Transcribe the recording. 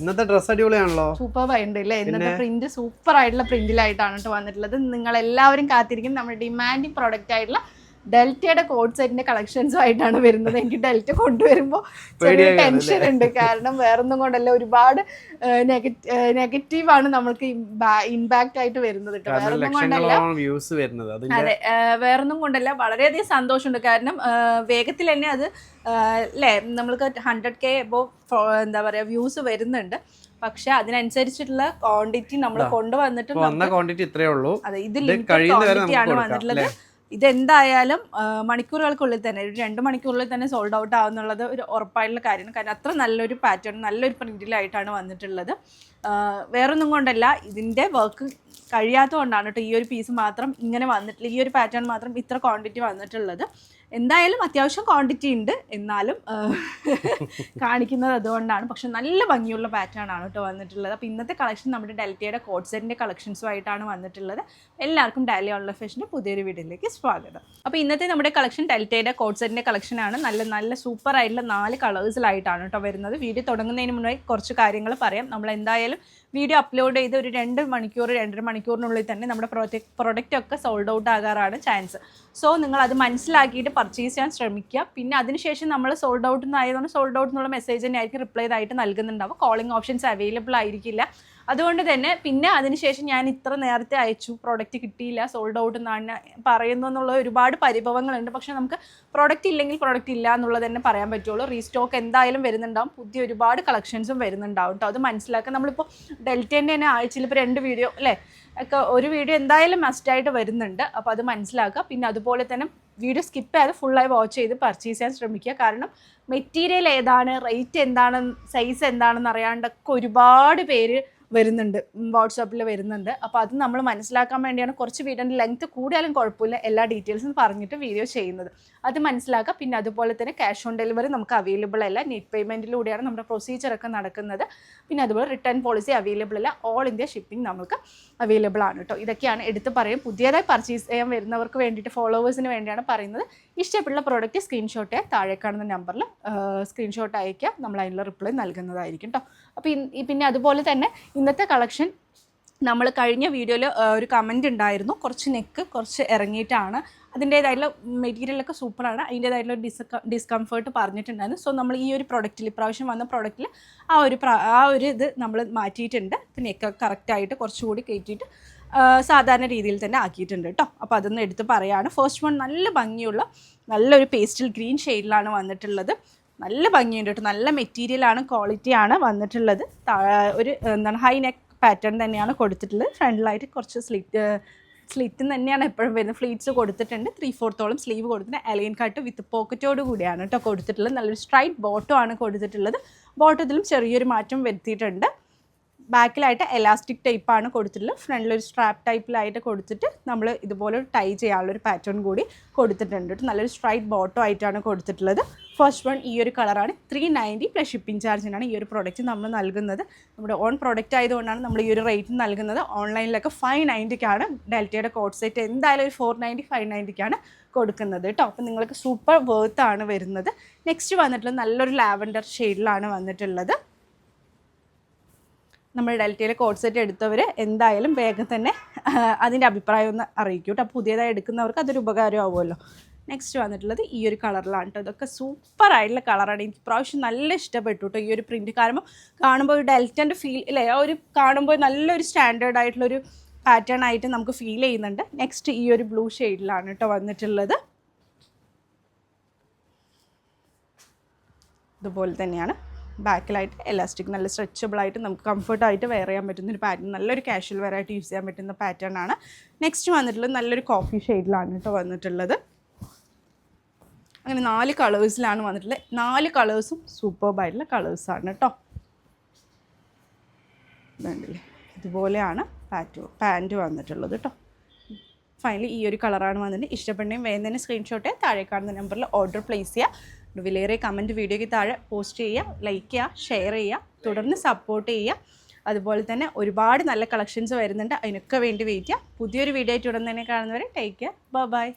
ഇന്നത്തെ dress അടിപൊളിയാണല്ലോ. Super ഉണ്ട് അല്ലേ ഇന്നത്തെ പ്രിന്റ് സൂപ്പർ ആയിട്ടുള്ള പ്രിന്റിലായിട്ടാണ് വന്നിട്ടുള്ളത്. നിങ്ങൾ എല്ലാവരും കാത്തിരിക്കും. നമ്മുടെ ഡിമാൻഡിങ് പ്രോഡക്റ്റ് ആയിട്ടുള്ള ഡെൽറ്റയുടെ കോഡ് സെറ്റിന്റെ കളക്ഷൻസും ആയിട്ടാണ് വരുന്നത്. എനിക്ക് ഡെൽറ്റ കൊണ്ടുവരുമ്പോൾ ചെറിയ ടെൻഷൻ ഉണ്ട്. കാരണം വേറൊന്നും കൊണ്ടല്ല. ഒരുപാട് നെഗറ്റീവ് ആണ് നമ്മൾക്ക് ഇമ്പാക്ട് ആയിട്ട് വരുന്നത് കേട്ടോ. വേറൊന്നും കൊണ്ടല്ല. അതെ വേറൊന്നും കൊണ്ടല്ല. വളരെയധികം സന്തോഷമുണ്ട്. കാരണം വേഗത്തിൽ തന്നെ അത് അല്ലേ നമ്മൾക്ക് ഹൺഡ്രഡ് കെ എബോ എന്താ പറയുക വ്യൂസ് വരുന്നുണ്ട്. പക്ഷെ അതിനനുസരിച്ചിട്ടുള്ള ക്വാണ്ടിറ്റി നമ്മൾ കൊണ്ടുവന്നിട്ട് വന്ന ക്വാണ്ടിറ്റി ഇത്രയേ ഉള്ളൂ. അതെ ഇത് ഇത് ലിമിറ്റഡ് കഴിയുന്ന ക്വാണ്ടിറ്റി ആണ് നമുക്ക് വന്നിട്ടുള്ളത്. ഇതെന്തായാലും മണിക്കൂറുകൾക്കുള്ളിൽ തന്നെ ഒരു രണ്ട് മണിക്കൂറിൽ തന്നെ സോൾഡ് ഔട്ട് ആവുന്നുള്ളത് ഒരു ഉറപ്പായിട്ടുള്ള കാര്യമാണ്. കാരണം അത്ര നല്ലൊരു പാറ്റേൺ നല്ലൊരു പ്രിന്റിലായിട്ടാണ് വന്നിട്ടുള്ളത്. വേറൊന്നും കൊണ്ടല്ല ഇതിന്റെ വർക്ക് കഴിയാത്തതുകൊണ്ടാണ് കേട്ടോ ഈ ഒരു പീസ് മാത്രം ഇങ്ങനെ വന്നിട്ടില്ല ഈ ഒരു പാറ്റേൺ മാത്രം ഇത്ര ക്വാണ്ടിറ്റി വന്നിട്ടുള്ളത്. എന്തായാലും അത്യാവശ്യം ക്വാണ്ടിറ്റി ഉണ്ട്. എന്നാലും കാണിക്കുന്നത് അതുകൊണ്ടാണ്. പക്ഷെ നല്ല ഭംഗിയുള്ള പാറ്റേൺ ആണ് കേട്ടോ വന്നിട്ടുള്ളത്. അപ്പോൾ ഇന്നത്തെ കളക്ഷൻ നമ്മുടെ ഡെൽറ്റയുടെ കോഡ് സെറ്റിന്റെ കളക്ഷൻസും ആയിട്ടാണ് വന്നിട്ടുള്ളത് എല്ലാവർക്കും ഡാലി ഓൺലൈൻ ഫാഷന്റെ പുതിയൊരു വീഡിയോയിലേക്ക് സ്വാഗതം. അപ്പോൾ ഇന്നത്തെ നമ്മുടെ കളക്ഷൻ ഡെൽറ്റയുടെ കോഡ് കളക്ഷനാണ് നല്ല നല്ല സൂപ്പർ ആയിട്ടുള്ള നാല് കളേഴ്സിലായിട്ടാണ് കേട്ടോ വരുന്നത്. വീഡിയോ തുടങ്ങുന്നതിന് മുന്നേ കുറച്ച് കാര്യങ്ങൾ പറയാം. നമ്മൾ എന്തായാലും വീഡിയോ അപ്ലോഡ് ചെയ്ത് ഒരു രണ്ട് മണിക്കൂർ രണ്ടര മണിക്കൂറിനുള്ളിൽ തന്നെ നമ്മുടെ പ്രോജക്റ്റ് പ്രൊഡക്റ്റ് ഒക്കെ സോൾഡ് ഔട്ട് ആകാറാണ് ചാൻസ് സോ നിങ്ങൾ അത് മനസ്സിലാക്കിയിട്ട് പർച്ചേസ് ചെയ്യാൻ ശ്രമിക്കുക. പിന്നെ അതിനുശേഷം നമ്മൾ സോൾഡ് ഔട്ട് എന്നായതുകൊണ്ട് സോൾഡ് ഔട്ട് എന്നുള്ള മെസ്സേജ് തന്നെ ആയിരിക്കും റിപ്ലൈ ആയിട്ട് നൽകുന്നുണ്ടാവും കോളിംഗ് ഓപ്ഷൻസ് അവൈലബിൾ ആയിരിക്കില്ല. അതുകൊണ്ട് തന്നെ പിന്നെ അതിനുശേഷം ഞാൻ ഇത്ര നേരത്തെ അയച്ചു. പ്രോഡക്റ്റ് കിട്ടിയില്ല സോൾഡ് ഔട്ട് എന്നാണ് പറയുന്നു എന്നുള്ള ഒരുപാട് പരിഭവങ്ങളുണ്ട്. പക്ഷേ നമുക്ക് പ്രോഡക്റ്റ് ഇല്ലെങ്കിൽ പ്രോഡക്റ്റ് ഇല്ല എന്നുള്ളത് തന്നെ പറയാൻ പറ്റുള്ളൂ. റീസ്റ്റോക്ക് എന്തായാലും വരുന്നുണ്ടാവും. പുതിയ ഒരുപാട് കളക്ഷൻസും വരുന്നുണ്ടാവും കേട്ടോ അത് മനസ്സിലാക്കാൻ നമ്മളിപ്പോൾ ഡെൽറ്റേന്റെ തന്നെ ആഴ്ചയിൽ ഇപ്പോൾ രണ്ട് വീഡിയോ അല്ലേ? ഒക്കെ ഒരു വീഡിയോ എന്തായാലും മസ്റ്റായിട്ട് വരുന്നുണ്ട്. അപ്പോൾ അത് മനസ്സിലാക്കുക. പിന്നെ അതുപോലെ തന്നെ വീഡിയോ സ്കിപ്പ് ചെയ്ത് ഫുള്ളായി വാച്ച് ചെയ്ത് പർച്ചേസ് ചെയ്യാൻ ശ്രമിക്കുക. കാരണം മെറ്റീരിയൽ ഏതാണ് റേറ്റ് എന്താണ് സൈസ് എന്താണെന്ന് അറിയാണ്ടൊക്കെ ഒരുപാട് പേര് വരുന്നുണ്ട് വാട്സാപ്പിൽ വരുന്നുണ്ട്. അപ്പോൾ അത് നമ്മൾ മനസ്സിലാക്കാൻ വേണ്ടിയാണ് കുറച്ച് വീഡിയോന്റെ ലെങ്ത് കൂടിയാലും കുഴപ്പമില്ല എല്ലാ ഡീറ്റെയിൽസും പറഞ്ഞിട്ട് വീഡിയോ ചെയ്യുന്നത്. അത് മനസ്സിലാക്കുക. പിന്നെ അതുപോലെ തന്നെ ക്യാഷ് ഓൺ ഡെലിവറി നമുക്ക് അവൈലബിൾ അല്ല. നെറ്റ് പേയ്മെന്റിലൂടെയാണ് നമ്മുടെ പ്രൊസീജിയറൊക്കെ നടക്കുന്നത്. പിന്നെ അതുപോലെ റിട്ടേൺ പോളിസി അവൈലബിൾ അല്ല. ഓൾ ഇന്ത്യ ഷിപ്പിംഗ് നമുക്ക് അവൈലബിൾ ആണ് കേട്ടോ ഇതൊക്കെയാണ് എടുത്ത് പറയും. പുതിയതായി പർച്ചേസ് ചെയ്യാൻ വരുന്നവർക്ക് വേണ്ടിയിട്ട് ഫോളോവേഴ്സിന് വേണ്ടിയാണ് പറയുന്നത്. ഇഷ്ടപ്പെട്ടുള്ള പ്രോഡക്റ്റ് സ്ക്രീൻഷോട്ട് താഴെ കാണുന്ന നമ്പറിൽ സ്ക്രീൻഷോട്ട് അയക്കുക നമ്മൾ അതിനുള്ള റിപ്ലൈ നൽകുന്നതായിരിക്കും കേട്ടോ അപ്പോൾ പിന്നെ അതുപോലെ തന്നെ ഇന്നത്തെ കളക്ഷൻ നമ്മൾ കഴിഞ്ഞ വീഡിയോയിൽ ഒരു കമന്റ് ഉണ്ടായിരുന്നു. കുറച്ച് നെക്ക് കുറച്ച് ഇറങ്ങിയിട്ടാണ്. അതിന്റേതായിട്ടുള്ള മെറ്റീരിയലൊക്കെ സൂപ്പറാണ് അതിന്റേതായിട്ടുള്ള ഡിസ്ക ഡിസ്കംഫേർട്ട് പറഞ്ഞിട്ടുണ്ടായിരുന്നു. സോ നമ്മൾ ഈ ഒരു പ്രൊഡക്റ്റിൽ ഇപ്രാവശ്യം വന്ന പ്രൊഡക്റ്റിൽ ആ ഒരു ആ ഒരു ഇത് നമ്മൾ മാറ്റിയിട്ടുണ്ട്. നെക്ക് കറക്റ്റായിട്ട് കുറച്ചുകൂടി കയറ്റിയിട്ട് സാധാരണ രീതിയിൽ തന്നെ ആക്കിയിട്ടുണ്ട് കേട്ടോ അപ്പോൾ അതൊന്ന് എടുത്ത് പറയാണ്. ഫസ്റ്റ് വൺ നല്ല ഭംഗിയുള്ള നല്ലൊരു പേസ്റ്റൽ ഗ്രീൻ ഷെയ്ഡിലാണ് വന്നിട്ടുള്ളത്. നല്ല ഭംഗിയുണ്ട് കേട്ടോ നല്ല മെറ്റീരിയലാണ് ക്വാളിറ്റിയാണ് വന്നിട്ടുള്ളത്. ഒരു എന്താണ് ഹൈ നെക്ക് പാറ്റേൺ തന്നെയാണ് കൊടുത്തിട്ടുള്ളത്. ഫ്രണ്ടിലായിട്ട് കുറച്ച് സ്ലിറ്റ് സ്ലിറ്റ് തന്നെയാണ് എപ്പോഴും വരുന്നത്. ഫ്ലീറ്റ്സ് കൊടുത്തിട്ടുണ്ട്. ത്രീ ഫോർത്തോളം സ്ലീവ് കൊടുത്തിട്ടുണ്ട്. അലൈൻ കട്ട് വിത്ത് പോക്കറ്റോട് കൂടിയാണ് കേട്ടോ കൊടുത്തിട്ടുള്ളത്. നല്ലൊരു സ്ട്രൈറ്റ് ബോട്ടോ ആണ് കൊടുത്തിട്ടുള്ളത്. ബോട്ടത്തിലും ചെറിയൊരു മാറ്റം വരുത്തിയിട്ടുണ്ട്. ബാക്കിലായിട്ട് എലാസ്റ്റിക് ടൈപ്പാണ് കൊടുത്തിട്ടുള്ളത്. ഫ്രണ്ടിലൊരു സ്ട്രാപ്പ് ടൈപ്പിലായിട്ട് കൊടുത്തിട്ട് നമ്മൾ ഇതുപോലെ ടൈ ചെയ്യാനുള്ളൊരു പാറ്റേൺ കൂടി കൊടുത്തിട്ടുണ്ട്. നല്ലൊരു സ്ട്രൈറ്റ് ബോട്ടോ ആയിട്ടാണ് കൊടുത്തിട്ടുള്ളത്. ഫസ്റ്റ് വൺ ഈ ഒരു കളറാണ് ത്രീ നയന്റി പ്ലസ് ഷിപ്പിംഗ് ചാർജിനാണ് ഈ ഒരു പ്രോഡക്റ്റ് നമ്മൾ നൽകുന്നത്. നമ്മുടെ ഓൺ പ്രോഡക്റ്റ് ആയതുകൊണ്ടാണ് നമ്മൾ ഈ ഒരു റേറ്റ് നൽകുന്നത്. ഓൺലൈനിലൊക്കെ ഫൈവ് നയന്റിക്കാണ് ഡെൽറ്റയുടെ കോഡ് സെറ്റ് എന്തായാലും ഒരു ഫോർ നയന്റി ഫൈവ് നയന്റിക്കാണ് കൊടുക്കുന്നത് കേട്ടോ. അപ്പം നിങ്ങൾക്ക് സൂപ്പർ വേർത്താണ് വരുന്നത്. നെക്സ്റ്റ് വന്നിട്ടുള്ളത് നല്ലൊരു ലാവൻഡർ ഷെയ്ഡിലാണ് വന്നിട്ടുള്ളത്. നമ്മൾ ഡെൽറ്റയിലെ കോഡ് സെറ്റ് എടുത്തവർ എന്തായാലും വേഗം തന്നെ അതിന്റെ അഭിപ്രായം ഒന്ന് അറിയിക്കും കേട്ടോ. പുതിയതായി എടുക്കുന്നവർക്ക് അതൊരു ഉപകാരമാവുമല്ലോ. നെക്സ്റ്റ് വന്നിട്ടുള്ളത് ഈ ഒരു കളറിലാണ് കേട്ടോ. ഇതൊക്കെ സൂപ്പർ ആയിട്ടുള്ള കളറാണ് എനിക്ക് പ്രാവശ്യം നല്ല ഇഷ്ടപ്പെട്ടു കേട്ടോ ഈ ഒരു പ്രിന്റ് കാരണം കാണുമ്പോൾ ഒരു ഡെൽറ്റന്റെ ഫീൽ ഇല്ലേ? ആ ഒരു കാണുമ്പോൾ നല്ലൊരു സ്റ്റാൻഡേർഡ് ആയിട്ടുള്ളൊരു പാറ്റേൺ ആയിട്ട് നമുക്ക് ഫീൽ ചെയ്യുന്നുണ്ട്. നെക്സ്റ്റ് ഈ ഒരു ബ്ലൂ ഷെയ്ഡിലാണ് കേട്ടോ വന്നിട്ടുള്ളത്. ഇതുപോലെ തന്നെയാണ്. ബാക്കിലായിട്ട് എലാസ്റ്റിക് നല്ല സ്ട്രെച്ചബിൾ ആയിട്ട് നമുക്ക് കംഫർട്ടായിട്ട് വെയർ ചെയ്യാൻ പറ്റുന്ന ഒരു പാറ്റേൺ നല്ലൊരു കാഷ്വൽ വെയർ ആയിട്ട് യൂസ് ചെയ്യാൻ പറ്റുന്ന പാറ്റേൺ ആണ്. നെക്സ്റ്റ് വന്നിട്ടുള്ളത് നല്ലൊരു കോഫി ഷെയ്ഡിലാണ് കേട്ടോ വന്നിട്ടുള്ളത്. അങ്ങനെ നാല് കളേഴ്സിലാണ് വന്നിട്ടുള്ളത്. നാല് കളേഴ്സും സൂപ്പർബായിട്ടുള്ള കളേഴ്സാണ് കേട്ടോ ഇതുണ്ടല്ലേ? ഇതുപോലെയാണ് പാറ്റ് പാന്റ് വന്നിട്ടുള്ളത് കേട്ടോ ഫൈനലി ഈ ഒരു കളറാണ് വന്നിട്ട് ഇഷ്ടപ്പെടുന്നതും തന്നെ സ്ക്രീൻഷോട്ട് താഴെ കാണുന്ന നമ്പറിൽ ഓർഡർ പ്ലേസ് ചെയ്യുക വിലയേറിയ കമന്റ് വീഡിയോയ്ക്ക് താഴെ പോസ്റ്റ് ചെയ്യുക ലൈക്ക് ചെയ്യുക ഷെയർ ചെയ്യുക തുടർന്ന് സപ്പോർട്ട് ചെയ്യുക. അതുപോലെ തന്നെ ഒരുപാട് നല്ല കളക്ഷൻസ് വരുന്നുണ്ട്. അതിനൊക്കെ വേണ്ടി വെയിറ്റ് ചെയ്യുക. പുതിയൊരു വീഡിയോ ആയിട്ട് ഉടൻ തന്നെ കാണുന്നവരെ ടേക്ക് കെയർ ബൈ